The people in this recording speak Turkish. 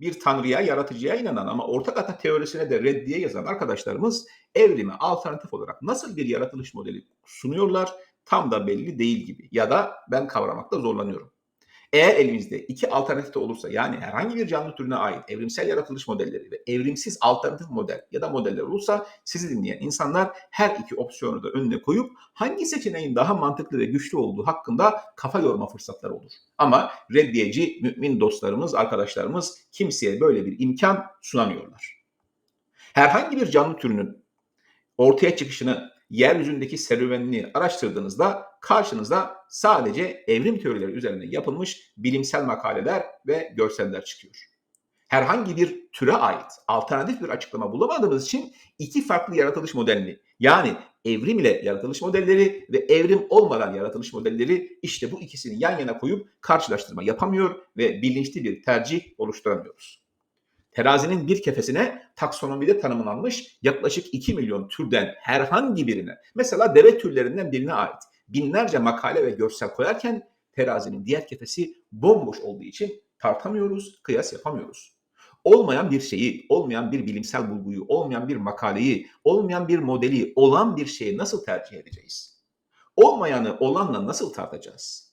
bir tanrıya, yaratıcıya inanan ama ortak ata teorisine de reddiye yazan arkadaşlarımız evrime alternatif olarak nasıl bir yaratılış modeli sunuyorlar tam da belli değil gibi ya da ben kavramakta zorlanıyorum. Eğer elimizde iki alternatif de olursa yani herhangi bir canlı türüne ait evrimsel yaratılış modelleri ve evrimsiz alternatif model ya da modeller olursa sizi dinleyen insanlar her iki opsiyonu da önüne koyup hangi seçeneğin daha mantıklı ve güçlü olduğu hakkında kafa yorma fırsatları olur. Ama reddiyeci mümin dostlarımız, arkadaşlarımız kimseye böyle bir imkan sunamıyorlar. Herhangi bir canlı türünün ortaya çıkışını, yeryüzündeki serüvenini araştırdığınızda karşınıza sadece evrim teorileri üzerine yapılmış bilimsel makaleler ve görseller çıkıyor. Herhangi bir türe ait alternatif bir açıklama bulamadığımız için iki farklı yaratılış modelini yani evrim ile yaratılış modelleri ve evrim olmadan yaratılış modelleri işte bu ikisini yan yana koyup karşılaştırma yapamıyor ve bilinçli bir tercih oluşturamıyoruz. Terazinin bir kefesine taksonomide tanımlanmış yaklaşık 2 milyon türden herhangi birine, mesela deve türlerinden birine ait binlerce makale ve görsel koyarken terazinin diğer kefesi bomboş olduğu için tartamıyoruz, kıyas yapamıyoruz. Olmayan bir şeyi, olmayan bir bilimsel bulguyu, olmayan bir makaleyi, olmayan bir modeli, olan bir şeyi nasıl tercih edeceğiz? Olmayanı olanla nasıl tartacağız?